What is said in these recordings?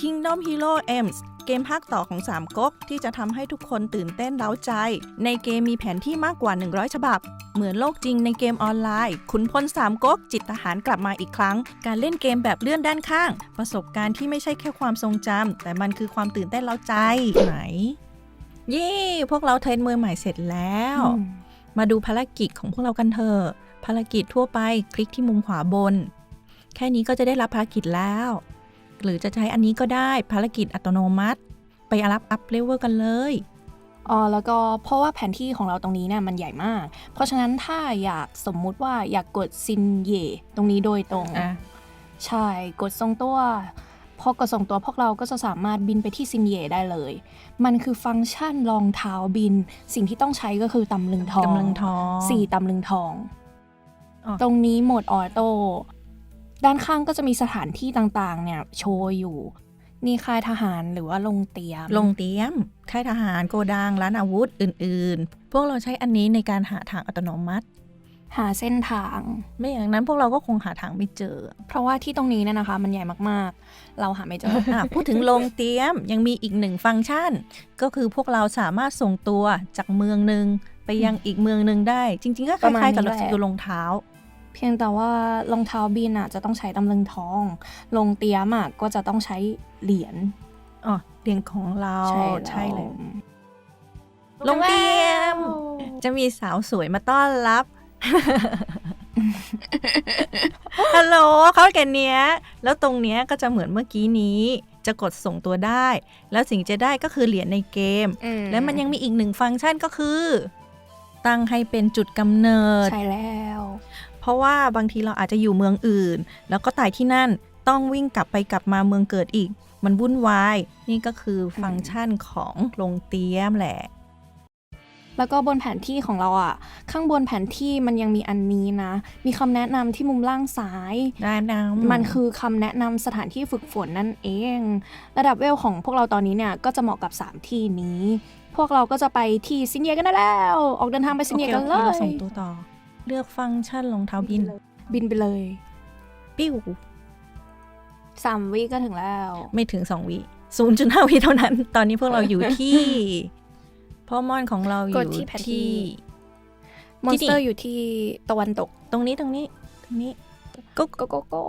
Kingdom Hero M's เกมภาคต่อของสามก๊กที่จะทำให้ทุกคนตื่นเต้นเร้าใจ ในเกมมีแผนที่มากกว่า 100 ฉบับ เหมือนโลกจริงในเกมออนไลน์ ขุนพลสามก๊กจิตทหารกลับมาอีกครั้ง การเล่นเกมแบบเลื่อนด้านข้าง ประสบการณ์ที่ไม่ใช่แค่ความทรงจำแต่มันคือความตื่นเต้นเร้าใจไหน เย้พวกเราเทรนมือใหม่เสร็จแล้ว มาดูภารกิจของพวกเรากันเถอะภารกิจทั่วไปคลิกที่มุมขวาบน แค่นี้ก็จะได้รับภารกิจแล้ว หรือจะใช้อันนี้ก็ได้ภารกิจอัตโนมัติ ไปรับอัพเลเวลกันเลยอ๋อแล้วก็เพราะว่าแผนที่ของเราตรงนี้เนี่ยมันใหญ่มาก เพราะฉะนั้นถ้าอยากสมมุติว่าอยากกดซินเย่ตรงนี้โดยตรงอะใช่กดทรงตัวพอกดส่งตัวพวกเราก็จะสามารถบินไปที่ซินเย่ได้เลย มันคือฟังก์ชันรองเท้าบิน สิ่งที่ต้องใช้ก็คือตำลึงทองกำลังทองสี่ตำลึงทองอ๋อตรงนี้โหมดออโต้ ด้านข้างก็จะมีสถานที่ต่างๆ เนี่ยโชว์อยู่นี่ค่ายทหารหรือว่าลงเตรียม ลงเตรียม ค่ายทหารโกดังร้านอาวุธอื่น ๆ พวกเราใช้อันนี้ในการหาทางอัตโนมัติ หาเส้นทาง ไม่อย่างนั้นพวกเราก็คงหาทางไม่เจอ เพราะว่าที่ตรงนี้เนี่ยนะคะ มันใหญ่มากๆ เราหาไม่เจออะพูดถึงโรงเตรียมยังมีอีกหนึ่งฟังก์ชัน ก็คือพวกเราสามารถส่งตัวจากเมืองหนึ่งไปยังอีกเมืองหนึ่งได้ จริง ๆ ก็คประมาณล้ายๆกับนี้รแหถละสกิลรองเท้า เพียงแต่ว่ารองเท้าบินอะจะต้องใช้ตำลึงทอง ลงเตรียมอะก็จะต้องใช้เหรียญอ๋อเรียนของเราใช่เลยแล้วโรงเตรียม จะมีสาวสวยมาต้อนรับฮัลโหลเขาแกนเนี้ย แล้วตรงเนี้ยก็จะเหมือนเมื่อกี้นี้ จะกดส่งตัวได้ แล้วสิ่งจะได้ก็คือเหรียญในเกมอืและมันยังมีอีกหนึ่งฟังก์ชันก็คือ ตั้งให้เป็นจุดกำเนิด ใช่แล้วเพ ราะว่าบางทีเราอาจจะอยู่เมืองอื่น แล้วก็ตายที่นั่นต้องวิ่งกลับไปกลับมาเมืองเกิดอีก มันวุ่นวาย นี่ก็คือฟังก์ชันของโรงเตรียมแหละ แล้วก็บนแผนที่ของเราอะ ข้างบนแผนที่มันยังมีอันนี้นะ มีคำแนะนำที่มุมล่างซ้ายได้นะมันคือคำแนะนำสถานที่ฝึกฝนนั่นเอง ระดับเวลของพวกเราตอนนี้เนี่ยก็จะเหมาะกับ 3 ที่นี้ พวกเราก็จะไปที่ซินเยกันได้แล้ว ออกเดินทางไปซินเยกันเลโอคโอคยราส่งตัวต่อ เลือกฟังก์ชันรองเท้าบิน บินไปเลย ปิ้วสามวิก็ถึงแล้ว ไม่ถึง2วิ0.5วิเท่านั้น ตอนนี้พวกเราอยู่ที่พ่อมอนของเราอกดยู่ที่แผนที่ที่มอนสเตอร์อยู่ที่ตะวันตก ตรงนี้ตรงนี้ตรงนี้ก็ก็ก็ก็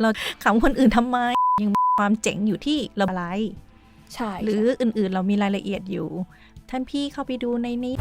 เราขำคนอื่นทำไม ยังมีความเจ๋งอยู่ที่เราอะไรใช่ หรืออื่นๆเรามีรายละเอียดอยู่ ท่านพี่เข้าไปดูในนี้